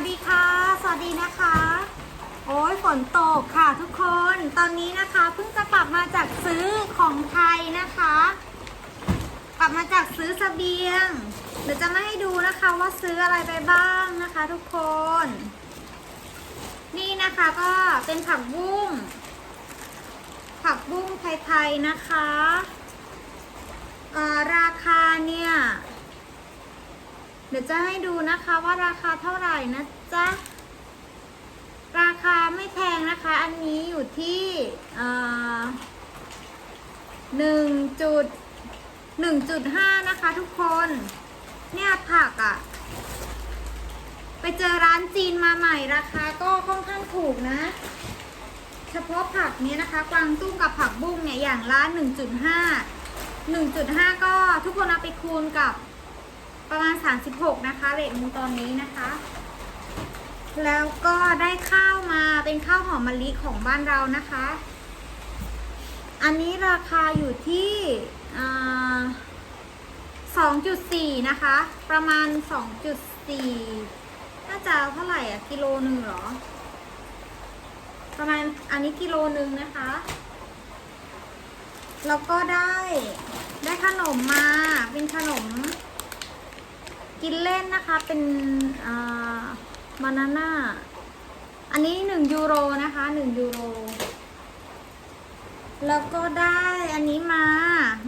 วัสดีค่ะ สวัสดีนะคะ โอ้ยฝนตกค่ะทุกคน ตอนนี้นะคะเพิ่งจะกลับมาจากซื้อของไทยนะคะ กลับมาจากซื้อเสบียง เดี๋ยวจะมาให้ดูนะคะว่าซื้ออะไรไปบ้างนะคะทุกคน นี่นะคะก็เป็นผักบุ้ง ผักบุ้งไทยๆนะคะ ราคาเนี่ย เดี๋ยวจะให้ดูนะคะว่าราคาเท่าไหร่นะจ๊ะ ราคาไม่แพงนะคะ อันนี้อยู่ที่หนึ่งจุดหนึ่งจุดห้านะคะทุกคน เนี่ยผักอะ่ะ ไปเจอร้านจีนมาใหม่ราคาก็ค่อนข้างถูกนะ เฉพาะผักนี้นะคะกวางตุ้งกับผักบุ้งเนี่ยอย่างละ1.5 1.5ก็ทุกคนเอาไปคูณกับ ประมาณ 36 นะคะเรทมูตอนนี้นะคะ แล้วก็ได้ข้าวมาเป็นข้าวหอมมะลิของบ้านเรานะคะ อันนี้ราคาอยู่ที่อ่า2.4นะคะ ประมาณ2.4น่าจะเท่าไหร่อะกิโลหนึ่งเหรอ ประมาณอันนี้กิโลหนึ่งนะคะ แล้วก็ได้ได้ขนมมาเป็นขนม กินเล่นนะคะเป็นอ่าบานาน่าอันนี้หนึ่งยูโรนะคะหนึ่งยูโร แล้วก็ได้อันนี้มา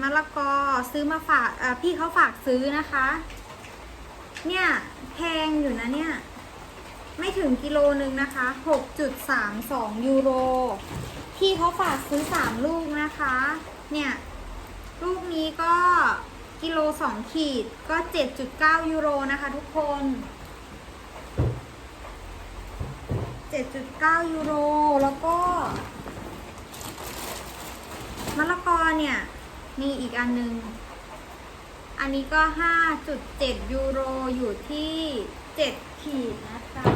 มะละกอซื้อมาฝากพี่เขาฝากซื้อนะคะ เนี่ยแพงอยู่นะเนี่ย ไม่ถึงกิโลนึงนะคะ6.32ยูโร พี่เขาฝากซื้อ3ลูกนะคะ เนี่ย ลูกนี้ก็ กิโล 2 ขีดก็ 7.9 ยูโรนะคะทุกคน 7.9 ยูโร แล้วก็มะละกอเนี่ย มีอีกอันนึง อันนี้ก็ 5.7 ยูโรอยู่ที่ 7 ขีดนะคะ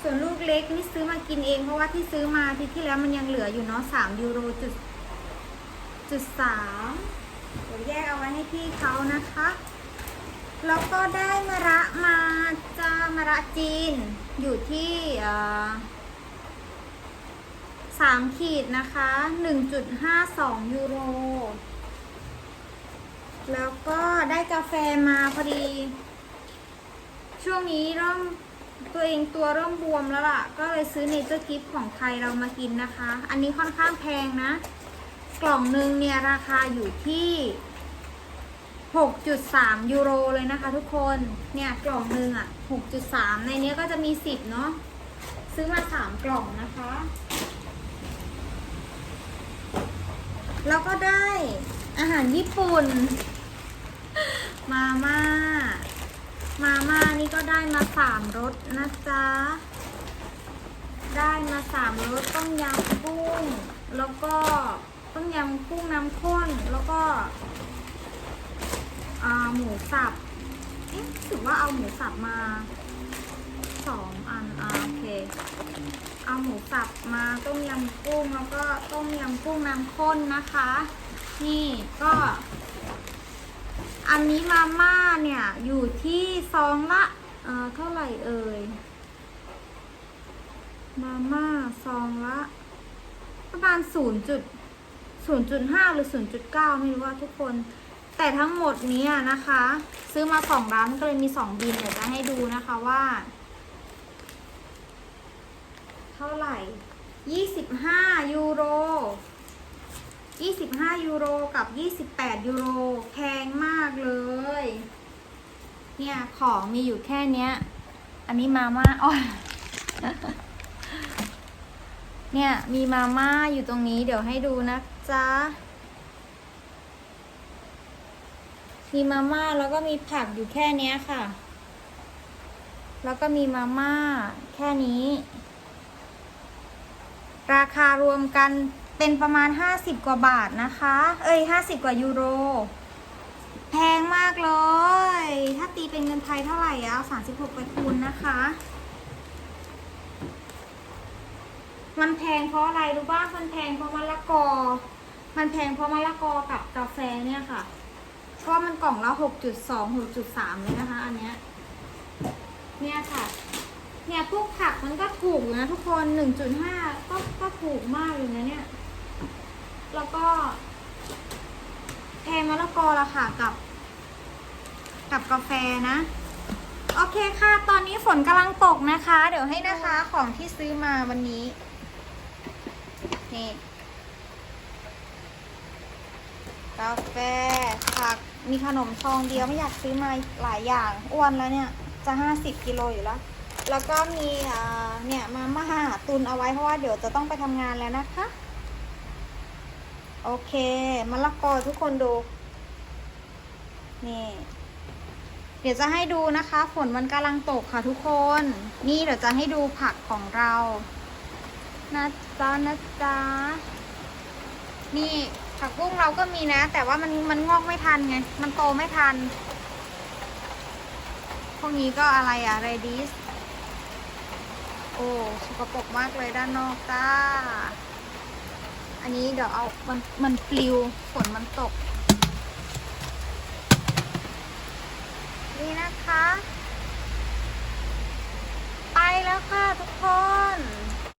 ส่วนลูกเล็กนี่ซื้อมากินเองเพราะว่าที่ซื้อมาที่ที่แล้วมันยังเหลืออยู่เนาะ3ยูโรจุดจุดสาม เดี๋ยวแยกเอาไว้ให้พี่เขานะคะ แล้วก็ได้มะระมาจามะระจีนอยู่ที่สามขีดนะคะ1.52ยูโร แล้วก็ได้กาแฟมาพอดี ช่วงนี้เริ่มตัวเองตัวเริ่มบวมแล้วล่ะ ก็เลยซื้อเนเจอร์กิฟของไทยเรามากินนะคะ อันนี้ค่อนข้างแพงนะ กล่องหนึ่งเนี่ยราคาอยู่ที่ 6.3 ยูโรเลยนะคะทุกคน เนี่ยกล่องหนึ่งอะ 6.3 ในนี้ก็จะมี 10 เนาะ ซื้อมา 3 กล่องนะคะ แล้วก็ได้อาหารญี่ปุ่น มาม่า มาม่านี่ก็ได้มาสามรสนะจ๊ะ ได้มาสามรสต้มยำกุ้ง ยำกุ้งน้ำข้น แล้วก็หมูสับเอ๊ะรู้สึกว่าเอาหมูสับมาสองอันอ่าโอเค เอาหมูสับมาต้มยำกุ้งแล้วก็ต้มยำกุ้งน้ำข้นนะคะ นี่ก็ อันนี้มาม่าเนี่ยอยู่ที่ซองละเอ่อเท่าไหร่เอ่ยมาม่าซองละประมาณศู นย์จุดศูนย์จุดห้าหรือศูนย์จุดเก้าไม่รู้ว่าทุกคน แต่ทั้งหมดนี้นะคะ ซื้อมาสองร้านก็เลยมีสองบินเดี๋ยวจะให้ดูนะคะว่า เท่าไหร่ยี่สิบห้ายูโร 25 ยูโรกับ 28 ยูโรแพงมากเลย เนี่ย ของมีอยู่แค่เนี้ย อันนี้มาม่าอ๋อ เนี่ยมีมาม่าอยู่ตรงนี้เดี๋ยวให้ดูนะจ๊ะ มีมาม่าแล้วก็มีผักอยู่แค่นี้ค่ะ แล้วก็มีมาม่าแค่นี้ ราคารวมกันเป็นประมาณ 50 กว่าบาทนะคะ เอ้ย 50 กว่ายูโร แพงมากเลย ถ้าตีเป็นเงินไทยเท่าไหร่อะเอา36 ไปคูณนะคะ มันแพงเพราะอะไรรู้ป่ะมันแพงเพราะมะละกอ มันแพงเพราะมะละกอกับกาแฟเนี่ยค่ะเพราะมันกล่องละ6.2 6.3เลยนะคะ อันเนี้ย เนี่ยค่ะ เนี่ยพวกผักมันก็ถูกนะทุกคน1.5ก็ก็ถูกมากอยู่นะเนี่ย แล้วก็แทนมะละกอละค่ะกับ กับกาแฟนะโอเคค่ะ ตอนนี้ฝนกำลังตกนะคะ เดี๋ยวให้นะคะของที่ซื้อมาวันนี้ นี่ กาแฟผักมีขนมซองเดียวไม่อยากซื้อมาหลายอย่าง อ้วนแล้วเนี่ย จะ50กิโลอยู่แล้ว แล้วก็มีเนี่ยมาม่าตุนเอาไว้เพราะว่าเดี๋ยวจะต้องไปทำงานแล้วนะคะ โอเคมะละกอทุกคนดู นี่เดี๋ยวจะให้ดูนะคะ ฝนมันกำลังตกค่ะทุกคน นี่เดี๋ยวจะให้ดูผักของเรา นะจ๊ะนะจ๊ะนี่ผักบุ้งเราก็มีนะ แต่ว่ามันมันงอกไม่ทันไง มันโตไม่ทัน พวกนี้ก็อะไรอะเรดิสโอ้สกปรกมากเลยด้านนอกจ้า อันนี้เดี๋ยวเอา มันมันปลิวฝนมันตก นี่นะคะ ไปแล้วค่ะทุกคน